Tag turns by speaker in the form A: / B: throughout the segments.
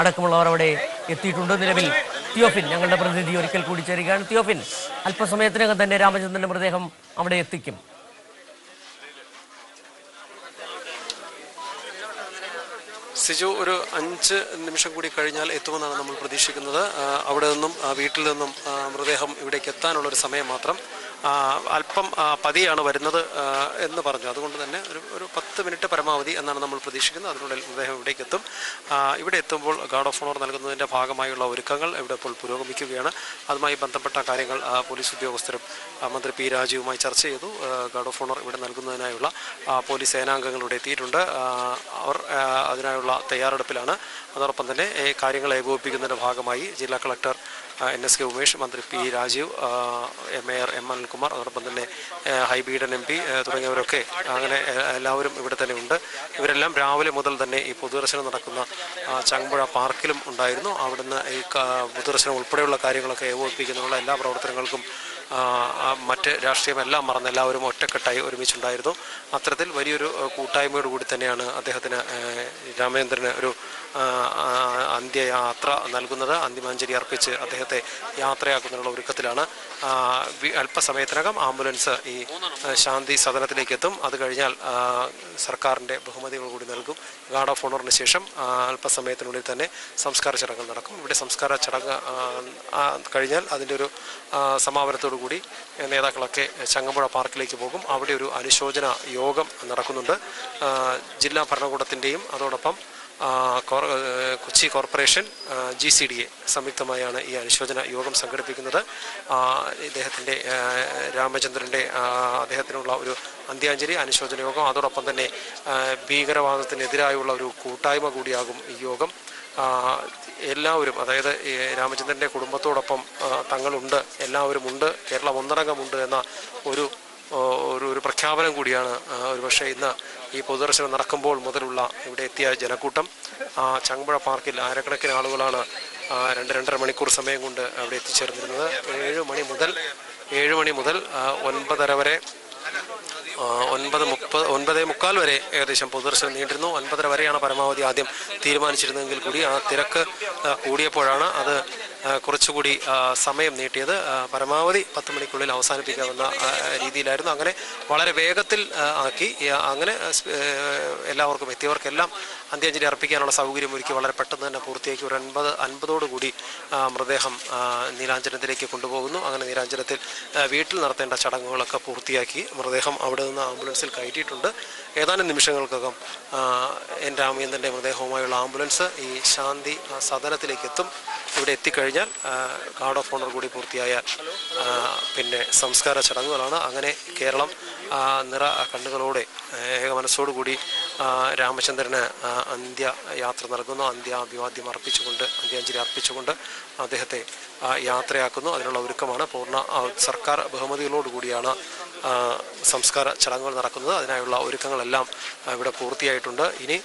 A: അടക്കമുള്ളവർ അവിടെ എത്തിയിട്ടുണ്ട് നിലവിൽ. തിയോഫിൻ ഞങ്ങളുടെ പ്രതിനിധി ഒരിക്കൽ കൂടി ചേരുകയാണ്. തിയോഫിൻ അല്പസമയത്തിനകം തന്നെ രാമചന്ദ്രന്റെ മൃതദേഹം അവിടെ എത്തിക്കും.
B: സിജു ഒരു അഞ്ച് നിമിഷം കൂടി കഴിഞ്ഞാൽ എത്തുമെന്നാണ് നമ്മൾ പ്രതീക്ഷിക്കുന്നത്. അവിടെ നിന്നും വീട്ടിൽ നിന്നും മൃതദേഹം ഇവിടേക്ക് എത്താനുള്ള ഒരു സമയം മാത്രം. അല്പം പതിയാണ് വരുന്നത് എന്ന് പറഞ്ഞു. അതുകൊണ്ട് തന്നെ ഒരു ഒരു പത്ത് മിനിറ്റ് പരമാവധി എന്നാണ് നമ്മൾ പ്രതീക്ഷിക്കുന്നത്. അതിനുള്ളിൽ അദ്ദേഹം ഇവിടേക്ക് എത്തും. ഇവിടെ എത്തുമ്പോൾ ഗാർഡ് ഓഫ് ഓണർ നൽകുന്നതിന്റെ ഭാഗമായുള്ള ഒരുക്കങ്ങൾ ഇവിടെ ഇപ്പോൾ പുരോഗമിക്കുകയാണ്. അതുമായി ബന്ധപ്പെട്ട കാര്യങ്ങൾ പോലീസ് ഉദ്യോഗസ്ഥരും മന്ത്രി പി രാജീവുമായി ചർച്ച ചെയ്തു. ഗാർഡ് ഓഫ് ഓണർ ഇവിടെ നൽകുന്നതിനായുള്ള പോലീസ് സേനാംഗങ്ങൾ ഇവിടെ എത്തിയിട്ടുണ്ട് അവർ അതിനായുള്ള തയ്യാറെടുപ്പിലാണ്. അതോടൊപ്പം തന്നെ കാര്യങ്ങൾ ഏകോപിപ്പിക്കുന്നതിന്റെ ഭാഗമായി ജില്ലാ collector N S K Umesh മന്ത്രി P Rajeev mayor M Anilkumar അതോടൊപ്പം തന്നെ ഹൈബീഡൻ എം പി തുടങ്ങിയവരൊക്കെ അങ്ങനെ എല്ലാവരും ഇവിടെ തന്നെ ഉണ്ട്. ഇവരെല്ലാം രാവിലെ മുതൽ തന്നെ ഈ പൊതുദർശനം നടക്കുന്ന ചങ്ങമ്പുഴ പാർക്കിലും ഉണ്ടായിരുന്നു. അവിടുന്ന് ഈ പൊതുദർശനം ഉൾപ്പെടെയുള്ള കാര്യങ്ങളൊക്കെ ഏകോപിപ്പിക്കുന്നതിനുള്ള എല്ലാ പ്രവർത്തനങ്ങൾക്കും മറ്റ് രാഷ്ട്രീയമെല്ലാം മറന്ന് എല്ലാവരും ഒറ്റക്കെട്ടായി ഒരുമിച്ചുണ്ടായിരുന്നു. അത്തരത്തിൽ വലിയൊരു കൂട്ടായ്മയോട് കൂടി തന്നെയാണ് അദ്ദേഹത്തിന് രാമചന്ദ്രന് ഒരു അന്ത്യയാത്ര നൽകുന്നത്. അന്തിമാഞ്ജലി അർപ്പിച്ച് അദ്ദേഹത്തെ യാത്രയാക്കുന്നതിനുള്ള ഒരുക്കത്തിലാണ്. അല്പസമയത്തിനകം ആംബുലൻസ് ഈ ശാന്തി സദനത്തിലേക്ക് എത്തും അത് കഴിഞ്ഞാൽ സർക്കാരിന്റെ ബഹുമതികൾ കൂടി നൽകും. ഗാർഡ് ഓഫ് ഓണറിന് ശേഷം അല്പസമയത്തിനുള്ളിൽ തന്നെ സംസ്കാര ചടങ്ങുകൾ നടക്കും. ഇവിടെ സംസ്കാര ചടങ്ങ് കഴിഞ്ഞാൽ അതിന്റെ ഒരു ആ, സമാപനത്തോടു കൂടി നേതാക്കളൊക്കെ ചങ്ങമ്പുഴ പാർക്കിലേക്ക് പോകും. അവിടെ ഒരു അനുശോചന യോഗം നടക്കുന്നുണ്ട്. ജില്ലാ ഭരണകൂടത്തിന്റെയും അതോടൊപ്പം Kochi corporation G C D A സംയുക്തമായാണ് ഈ അനുശോചന യോഗം സംഘടിപ്പിക്കുന്നത്. ഇദ്ദേഹത്തിന്റെ രാമചന്ദ്രന്റെ അദ്ദേഹത്തിനുള്ള ഒരു അന്ത്യാഞ്ജലി അനുശോചന യോഗം. അതോടൊപ്പം തന്നെ ഭീകരവാദത്തിനെതിരായുള്ള ഒരു കൂട്ടായ്മ കൂടിയാകും ഈ യോഗം. എല്ലാവരും അതായത് രാമചന്ദ്രന്റെ കുടുംബത്തോടൊപ്പം തങ്ങളുണ്ട് എല്ലാവരും ഉണ്ട് കേരളം ഒന്നടങ്കമുണ്ട് എന്ന ഒരു ഒരു ഒരു പ്രഖ്യാപനം കൂടിയാണ് ഒരു ഒരുപക്ഷെ ഇന്ന് ഈ പൊതുദർശനം നടക്കുമ്പോൾ മുതലുള്ള ഇവിടെ എത്തിയ ജനക്കൂട്ടം. ആ, ചങ്ങമ്പുഴ പാർക്കിൽ ആയിരക്കണക്കിന് ആളുകളാണ് രണ്ട് രണ്ടര മണിക്കൂർ സമയം കൊണ്ട് അവിടെ എത്തിച്ചേർന്നിരുന്നത്. ഏഴ് മണി മുതൽ ഏഴ് മണി മുതൽ ഒൻപതര വരെ ഒൻപത് മുപ്പത് ഒൻപതേ മുക്കാൽ വരെ ഏകദേശം പൊതുദർശനം നീണ്ടിരുന്നു. ഒൻപതര വരെയാണ് പരമാവധി ആദ്യം തീരുമാനിച്ചിരുന്നതെങ്കിൽ കൂടി ആ തിരക്ക് കൂടിയപ്പോഴാണ് അത് കുറച്ചുകൂടി സമയം നീട്ടിയത് പരമാവധി പത്ത് മണിക്കുള്ളിൽ അവസാനിപ്പിക്കാവുന്ന രീതിയിലായിരുന്നു. അങ്ങനെ വളരെ വേഗത്തിൽ ആക്കി. അങ്ങനെ എല്ലാവർക്കും എത്തിയവർക്കെല്ലാം അന്ത്യാഞ്ജലി അർപ്പിക്കാനുള്ള സൗകര്യം ഒരുക്കി വളരെ പെട്ടെന്ന് തന്നെ പൂർത്തിയാക്കി. ഒരു അൻപത് അൻപതോടുകൂടി മൃതദേഹം ആ, നീലാഞ്ജനത്തിലേക്ക് കൊണ്ടുപോകുന്നു. അങ്ങനെ നീലാഞ്ജനത്തിൽ വീട്ടിൽ നടത്തേണ്ട ചടങ്ങുകളൊക്കെ പൂർത്തിയാക്കി. മൃതദേഹം അവിടെ നിന്ന് ആംബുലൻസിൽ കയറ്റിയിട്ടുണ്ട്. ഏതാനും നിമിഷങ്ങൾക്കകം എന്റെ എൻ രാമചന്ദ്രന്റെ മൃതദേഹവുമായുള്ള ആംബുലൻസ് ഈ ശാന്തി സദനത്തിലേക്ക് എത്തും ഇവിടെ എത്തിക്കഴിഞ്ഞാൽ ആ, ഗാർഡ് ഓഫ് ഓണർ കൂടി പൂർത്തിയായാൽ പിന്നെ സംസ്കാര ചടങ്ങുകളാണ്. അങ്ങനെ കേരളം നിറ കണ്ണുകളോടെ ഏക മനസ്സോടുകൂടി രാമചന്ദ്രന് അന്ത്യയാത്ര അന്ത്യ യാത്ര നൽകുന്നു. അന്ത്യ അഭിവാദ്യം അർപ്പിച്ചുകൊണ്ട് അന്ത്യാഞ്ജലി അർപ്പിച്ചുകൊണ്ട് അദ്ദേഹത്തെ യാത്രയാക്കുന്നു. അതിനുള്ള ഒരുക്കമാണ് പൂർണ സർക്കാർ ബഹുമതികളോടുകൂടിയാണ് സംസ്കാര ചടങ്ങുകൾ നടക്കുന്നത്. അതിനായുള്ള ഒരുക്കങ്ങളെല്ലാം ഇവിടെ പൂർത്തിയായിട്ടുണ്ട്. ഇനി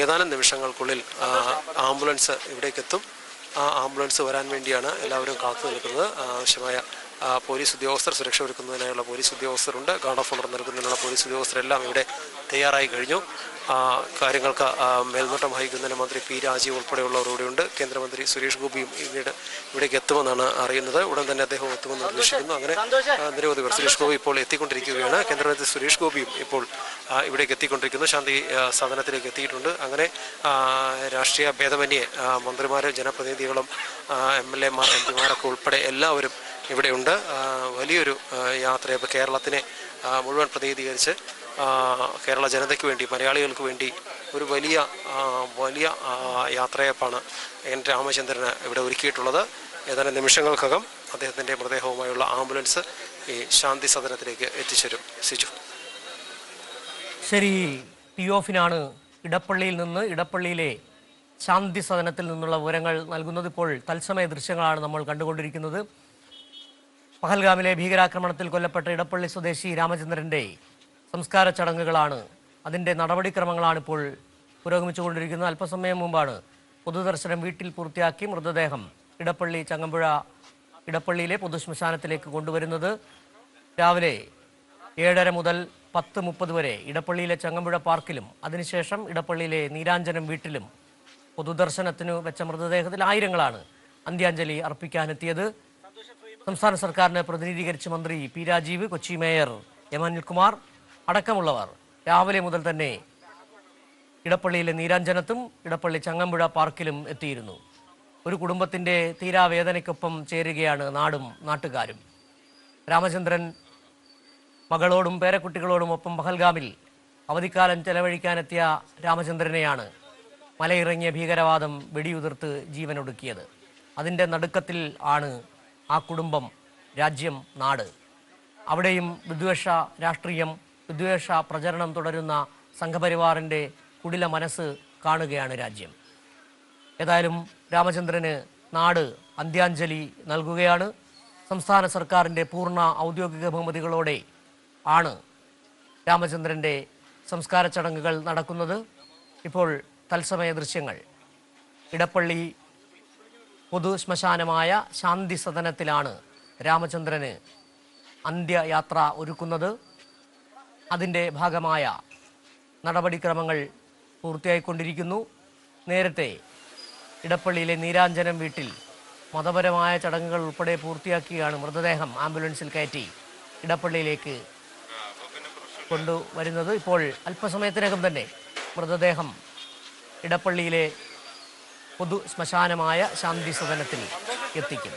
B: ഏതാനും നിമിഷങ്ങൾക്കുള്ളിൽ ആംബുലൻസ് ഇവിടേക്ക് എത്തും ആ ആംബുലൻസ് വരാൻ വേണ്ടിയാണ് എല്ലാവരും കാത്തു നിൽക്കുന്നത്. ആവശ്യമായ പോലീസ് ഉദ്യോഗസ്ഥർ സുരക്ഷ ഒരുക്കുന്നതിനായുള്ള പോലീസ് ഉദ്യോഗസ്ഥരുണ്ട്. ഗാർഡ് ഓഫ് ഓണർ നൽകുന്നതിനുള്ള പോലീസ് ഉദ്യോഗസ്ഥരെല്ലാം ഇവിടെ തയ്യാറായി കഴിഞ്ഞു. കാര്യങ്ങൾക്ക് മേൽനോട്ടം വഹിക്കുന്നതിന് മന്ത്രി പി രാജീവ് ഉൾപ്പെടെയുള്ളവർ ഇവിടെയുണ്ട് കേന്ദ്രമന്ത്രി സുരേഷ് ഗോപിയും ഇവിടെ ഇവിടേക്ക് എത്തുമെന്നാണ് അറിയുന്നത്. ഉടൻ തന്നെ അദ്ദേഹം എത്തുമെന്ന് പ്രതീക്ഷിക്കുന്നു. അങ്ങനെ നിരവധി പേർ സുരേഷ് ഗോപി ഇപ്പോൾ എത്തിക്കൊണ്ടിരിക്കുകയാണ്. കേന്ദ്രമന്ത്രി സുരേഷ് ഗോപിയും ഇപ്പോൾ ഇവിടേക്ക് എത്തിക്കൊണ്ടിരിക്കുന്നു. ശാന്തി സാധനത്തിലേക്ക് സദനത്തിലേക്ക് എത്തിയിട്ടുണ്ട്. അങ്ങനെ രാഷ്ട്രീയ ഭേദമന്യേ മന്ത്രിമാരും ജനപ്രതിനിധികളും എം എൽ എമാർ എം പിമാരൊക്കെ ഉൾപ്പെടെ എല്ലാവരും ഇവിടെയുണ്ട്. വലിയൊരു യാത്ര ഇപ്പോൾ കേരളത്തിനെ മുഴുവൻ പ്രതിനിധീകരിച്ച് കേരള ജനതയ്ക്ക് വേണ്ടി മലയാളികൾക്ക് വേണ്ടി ഒരു വലിയ വലിയ യാത്രയപ്പാണ് എൻ രാമചന്ദ്രന് ഇവിടെ ഒരുക്കിയിട്ടുള്ളത്. ഏതാനും നിമിഷങ്ങൾക്കകം അദ്ദേഹത്തിന്റെ മൃതദേഹവുമായുള്ള ആംബുലൻസ് ഈ ശാന്തി സദനത്തിലേക്ക് എത്തിച്ചേരും. സിജു.
A: ശരി ടിയോഫിനാണ് ഇടപ്പള്ളിയിൽ നിന്ന് ഇടപ്പള്ളിയിലെ ശാന്തി സദനത്തിൽ നിന്നുള്ള വിവരങ്ങൾ നൽകുന്നത് ഇപ്പോൾ തത്സമയ ദൃശ്യങ്ങളാണ് നമ്മൾ കണ്ടുകൊണ്ടിരിക്കുന്നത്. പഹൽഗാമിലെ ഭീകരാക്രമണത്തിൽ കൊല്ലപ്പെട്ട ഇടപ്പള്ളി സ്വദേശി രാമചന്ദ്രന്റെ സംസ്കാര ചടങ്ങുകളാണ്. അതിന്റെ നടപടിക്രമങ്ങളാണ് ഇപ്പോൾ പുരോഗമിച്ചുകൊണ്ടിരിക്കുന്നത്. അല്പസമയം മുമ്പാണ് പൊതുദർശനം വീട്ടിൽ പൂർത്തിയാക്കി മൃതദേഹം ഇടപ്പള്ളി ചങ്ങമ്പുഴ ഇടപ്പള്ളിയിലെ പൊതുശ്മശാനത്തിലേക്ക് കൊണ്ടുവരുന്നത്. രാവിലെ ഏഴര മുതൽ പത്ത് മുപ്പത് വരെ ഇടപ്പള്ളിയിലെ ചങ്ങമ്പുഴ പാർക്കിലും അതിനുശേഷം ഇടപ്പള്ളിയിലെ നീരാഞ്ജനം വീട്ടിലും പൊതുദർശനത്തിനു വെച്ച മൃതദേഹത്തിൽ ആയിരങ്ങളാണ് അന്ത്യാഞ്ജലി അർപ്പിക്കാനെത്തിയത്. സംസ്ഥാന സർക്കാരിനെ പ്രതിനിധീകരിച്ച് മന്ത്രി P Rajeev Kochi mayor M Anilkumar അടക്കമുള്ളവർ. രാവിലെ മുതൽ തന്നെ ഇടപ്പള്ളിയിലെ നീരാഞ്ജനത്തും ഇടപ്പള്ളി ചങ്ങമ്പുഴ പാർക്കിലും എത്തിയിരുന്നു. ഒരു കുടുംബത്തിന്റെ തീരാവേദനയ്ക്കൊപ്പം ചേരുകയാണ് നാടും നാട്ടുകാരും. രാമചന്ദ്രൻ മകളോടും പേരക്കുട്ടികളോടും ഒപ്പം പഹൽഗാമിൽ അവധിക്കാലം ചെലവഴിക്കാനെത്തിയ രാമചന്ദ്രനെയാണ് മലയിറങ്ങിയ ഭീകരവാദം വെടിയുതിർത്ത് ജീവനൊടുക്കിയത്. അതിന്റെ നടുക്കത്തിൽ ആണ് ആ കുടുംബം രാജ്യം നാട്. അവിടെയും വിദ്വേഷ രാഷ്ട്രീയം വിദ്വേഷ പ്രചരണം തുടരുന്ന സംഘപരിവാറിന്റെ കുടില മനസ്സ് കാണുകയാണ് രാജ്യം. ഏതായാലും രാമചന്ദ്രന് നാട് അന്ത്യാഞ്ജലി നൽകുകയാണ്. സംസ്ഥാന സർക്കാരിന്റെ പൂർണ ഔദ്യോഗിക ബഹുമതികളോടെ ആണ് രാമചന്ദ്രന്റെ സംസ്കാര ചടങ്ങുകൾ നടക്കുന്നത്. ഇപ്പോൾ തത്സമയ ദൃശ്യങ്ങൾ. ഇടപ്പള്ളി പൊതു ശ്മശാനമായ ശാന്തി സദനത്തിലാണ് രാമചന്ദ്രന് അന്ത്യയാത്ര ഒരുക്കുന്നത്. അതിന്റെ ഭാഗമായ നടപടിക്രമങ്ങൾ പൂർത്തിയായിക്കൊണ്ടിരിക്കുന്നു. നേരത്തെ ഇടപ്പള്ളിയിലെ നീരാഞ്ജനം വീട്ടിൽ മതപരമായ ചടങ്ങുകൾ ഉൾപ്പെടെ പൂർത്തിയാക്കിയാണ് മൃതദേഹം ആംബുലൻസിൽ കയറ്റി ഇടപ്പള്ളിയിലേക്ക് കൊണ്ടുവരുന്നത്. ഇപ്പോൾ അല്പസമയത്തിനകം തന്നെ മൃതദേഹം ഇടപ്പള്ളിയിലെ പൊതു ശ്മശാനമായ ശാന്തി സദനത്തിൽ എത്തിക്കും.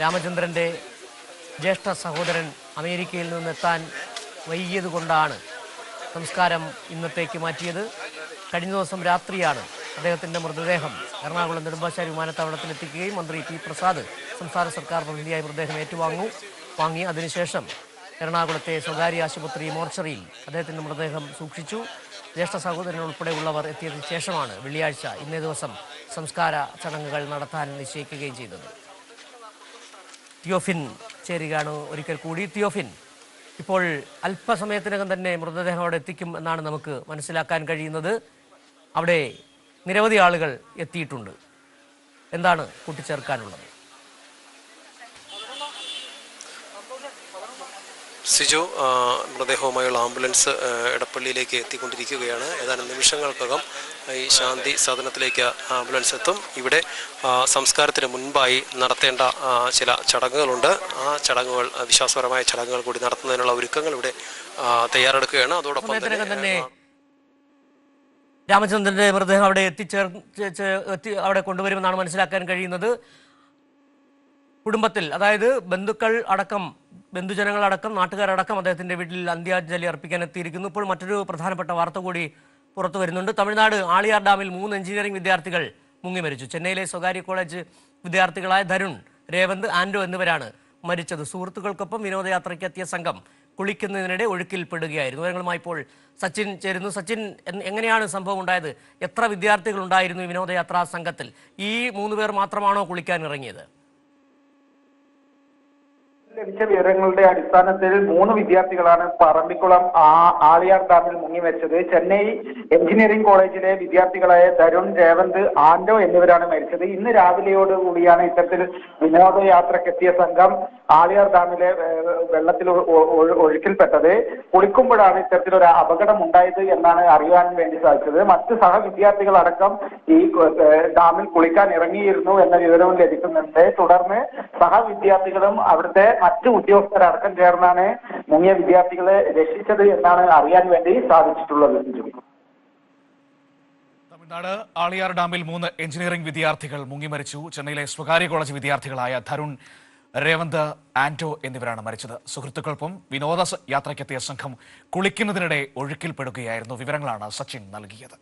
A: രാമചന്ദ്രന്റെ ജ്യേഷ്ഠ സഹോദരൻ അമേരിക്കയിൽ നിന്നെത്താൻ വൈകിയത് കൊണ്ടാണ് സംസ്കാരം ഇന്നത്തേക്ക് മാറ്റിയത്. കഴിഞ്ഞ ദിവസം രാത്രിയാണ് അദ്ദേഹത്തിന്റെ മൃതദേഹം എറണാകുളം നെടുമ്പാശ്ശേരി വിമാനത്താവളത്തിൽ എത്തിക്കുകയും മന്ത്രി പി പ്രസാദ് സംസ്ഥാന സർക്കാർ പ്രതിനിധിയായി മൃതദേഹം ഏറ്റുവാങ്ങു. വാങ്ങി അതിനുശേഷം എറണാകുളത്തെ സ്വകാര്യ ആശുപത്രി മോർച്ചറിയിൽ അദ്ദേഹത്തിന്റെ മൃതദേഹം സൂക്ഷിച്ചു. ജ്യേഷ്ഠ സഹോദരൻ ഉൾപ്പെടെയുള്ളവർ എത്തിയതിനു ശേഷമാണ് വെള്ളിയാഴ്ച ഇന്നേ ദിവസം സംസ്കാര ചടങ്ങുകൾ നടത്താൻ നിശ്ചയിക്കുകയും ചെയ്തത്. തിയോഫിൻ ചേരുകയാണ് ഒരിക്കൽ കൂടി. തിയോഫിൻ ഇപ്പോൾ അല്പസമയത്തിനകം തന്നെ മൃതദേഹം അവിടെ എത്തിക്കും എന്നാണ് നമുക്ക് മനസ്സിലാക്കാൻ കഴിയുന്നത്. അവിടെ നിരവധി ആളുകൾ എത്തിയിട്ടുണ്ട്. എന്താണ് കൂട്ടിച്ചേർക്കാനുള്ളത്?
B: സിജു മൃതദേഹവുമായുള്ള ആംബുലൻസ് ഇടപ്പള്ളിയിലേക്ക് എടപ്പള്ളിയിലേക്ക് എത്തിക്കൊണ്ടിരിക്കുകയാണ്. ഏതാനും നിമിഷങ്ങൾക്കകം ഈ ശാന്തി സദനത്തിലേക്ക് ആംബുലൻസ് എത്തും. ഇവിടെ സംസ്കാരത്തിന് മുൻപായി നടത്തേണ്ട ചില ചടങ്ങുകളുണ്ട്. ആ ചടങ്ങുകൾ വിശ്വാസപരമായ ചടങ്ങുകൾ കൂടി നടത്തുന്നതിനുള്ള ഒരുക്കങ്ങൾ ഇവിടെ തയ്യാറെടുക്കുകയാണ്. അതോടൊപ്പം തന്നെ
A: രാമചന്ദ്രന്റെ മൃതദേഹം അവിടെ എത്തിച്ചേർ അവിടെ കൊണ്ടുവരുമെന്നാണ് മനസ്സിലാക്കാൻ കഴിയുന്നത്. കുടുംബത്തിൽ അതായത് ബന്ധുക്കൾ അടക്കം ബന്ധുജനങ്ങളടക്കം നാട്ടുകാരടക്കം അദ്ദേഹത്തിന്റെ വീട്ടിൽ അന്ത്യാഞ്ജലി അർപ്പിക്കാൻ എത്തിയിരിക്കുന്നു. ഇപ്പോൾ മറ്റൊരു പ്രധാനപ്പെട്ട വാർത്ത കൂടി പുറത്തു വരുന്നുണ്ട്. തമിഴ്നാട് ആളിയാർ ഡാമിൽ മൂന്ന് എഞ്ചിനീയറിംഗ് വിദ്യാർത്ഥികൾ മുങ്ങി മരിച്ചു. ചെന്നൈയിലെ സ്വകാര്യ കോളേജ് വിദ്യാർത്ഥികളായ ധരുൺ രേവന്ത് ആൻഡോ എന്നിവരാണ് മരിച്ചത്. സുഹൃത്തുക്കൾക്കൊപ്പം വിനോദയാത്രയ്ക്ക് എത്തിയ സംഘം കുളിക്കുന്നതിനിടെ ഒഴുക്കിൽപ്പെടുകയായിരുന്നു വിവരങ്ങളുമായി ഇപ്പോൾ സച്ചിൻ ചേരുന്നു. സച്ചിൻ എങ്ങനെയാണ് സംഭവം ഉണ്ടായത്? എത്ര വിദ്യാർത്ഥികൾ ഉണ്ടായിരുന്നു വിനോദയാത്രാ സംഘത്തിൽ? ഈ മൂന്ന് പേർ മാത്രമാണോ കുളിക്കാൻ ഇറങ്ങിയത്?
C: ലഭിച്ച വിവരങ്ങളുടെ അടിസ്ഥാനത്തിൽ മൂന്ന് വിദ്യാർത്ഥികളാണ് പറമ്പിക്കുളം ആളിയാർ ഡാമിൽ മുങ്ങി മരിച്ചത്. ചെന്നൈ എഞ്ചിനീയറിംഗ് കോളേജിലെ വിദ്യാർത്ഥികളായ തരുൺ രേവന്ത് ആൻഡോ എന്നിവരാണ് മരിച്ചത്. ഇന്ന് രാവിലെയോട് കൂടിയാണ് ഇത്തരത്തിൽ വിനോദയാത്രക്കെത്തിയ സംഘം ആളിയാർ ഡാമിലെ വെള്ളത്തിൽ ഒഴുക്കിൽപ്പെട്ടത്. കുളിക്കുമ്പോഴാണ് ഇത്തരത്തിലൊരു അപകടം ഉണ്ടായത് എന്നാണ് അറിയാൻ വേണ്ടി സാധിച്ചത്. മറ്റ് സഹവിദ്യാർത്ഥികളടക്കം ഈ ഏഹ്, ഡാമിൽ കുളിക്കാൻ ഇറങ്ങിയിരുന്നു എന്ന വിവരവും ലഭിക്കുന്നുണ്ട്. തുടർന്ന് സഹവിദ്യാർത്ഥികളും അവിടുത്തെ മറ്റ് ഉദ്യോഗസ്ഥരടക്കം ചേർന്നാണ് മുങ്ങിയ വിദ്യാർത്ഥികളെ രക്ഷിച്ചത് എന്നാണ് അറിയാൻ വേണ്ടി സാധിച്ചിട്ടുള്ളത്.
D: തമിഴ്നാട് ആളിയാർ ഡാമിൽ മൂന്ന് എഞ്ചിനീയറിംഗ് വിദ്യാർത്ഥികൾ മുങ്ങിമരിച്ചു ചെന്നൈയിലെ സ്വകാര്യ കോളേജ് വിദ്യാർത്ഥികളായ തരുൺ രേവന്ത് ആന്റോ എന്നിവരാണ് മരിച്ചത്. സുഹൃത്തുക്കൾക്കൊപ്പം വിനോദ യാത്രയ്ക്കെത്തിയ സംഘം കുളിക്കുന്നതിനിടെ ഒഴുക്കിൽപ്പെടുകയായിരുന്നു. വിവരങ്ങളാണ് സച്ചിൻ നൽകിയത്.